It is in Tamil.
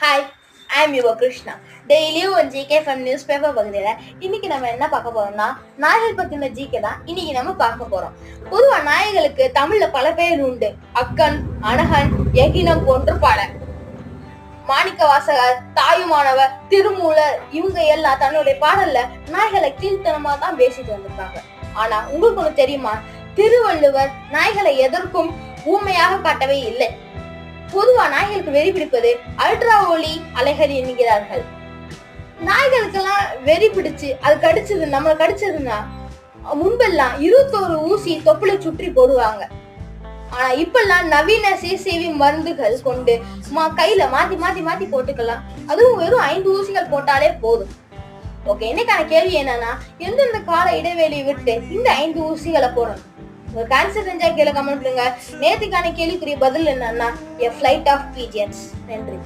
Hi I am your Krishna டெய்லியும் ஒரு ஜிகே ஃபன் நியூஸ் பேப்பர் பகுதியில் இன்னைக்கு நம்ம என்ன பார்க்க போறோம்னா நாய்கள் பத்தின ஜிகே தான் இன்னைக்கு நம்ம பார்க்க போறோம். பொதுவா நாய்களுக்கு தமிழ்ல பல பேர் உண்டு. அக்கன் அனகன் எகினம் போன்ற பல. மாணிக்க வாசகர் தாயுமானவர் திருமூலர் இவங்க எல்லாம் தன்னுடைய பாடல்ல நாய்களை கீழ்த்தனமா தான் பேசிட்டு வந்திருக்காங்க. ஆனா உங்களுக்கு ஒண்ணு தெரியுமா? திருவள்ளுவர் நாய்களை எதற்கும் ஊமையாக காட்டவே இல்லை. பொதுவா நாய்களுக்கு வெறி பிடிப்பது அல்ட்ரா ஒலி அலைகள் என்கிறார்கள். நாய்களுக்கெல்லாம் வெறி பிடிச்சு அது கடிச்சது நம்மள கடிச்சதுன்னா முன்பெல்லாம் இருபத்தோரு ஊசி தொப்புளை சுற்றி போடுவாங்க. ஆனா இப்பெல்லாம் நவீன சிசிவி மருந்துகள் கொண்டு மா கையில மாத்தி மாத்தி மாத்தி போட்டுக்கலாம். அதுவும் வெறும் ஐந்து ஊசிகள் போட்டாலே போதும். ஓகே இன்னைக்கான கேள்வி என்னன்னா எந்தெந்த கால இடைவெளி விட்டு இந்த ஐந்து ஊசிகளை போடணும்? உங்க கேன்சர் தெரிஞ்சா கீழே கமெண்ட் பண்ணுங்க நேத்துக்கான கேள்விக்குரிய பதில் என்னன்னா எ ஃபிளைட் ஆஃப் பீஜியன்ஸ் நன்றி.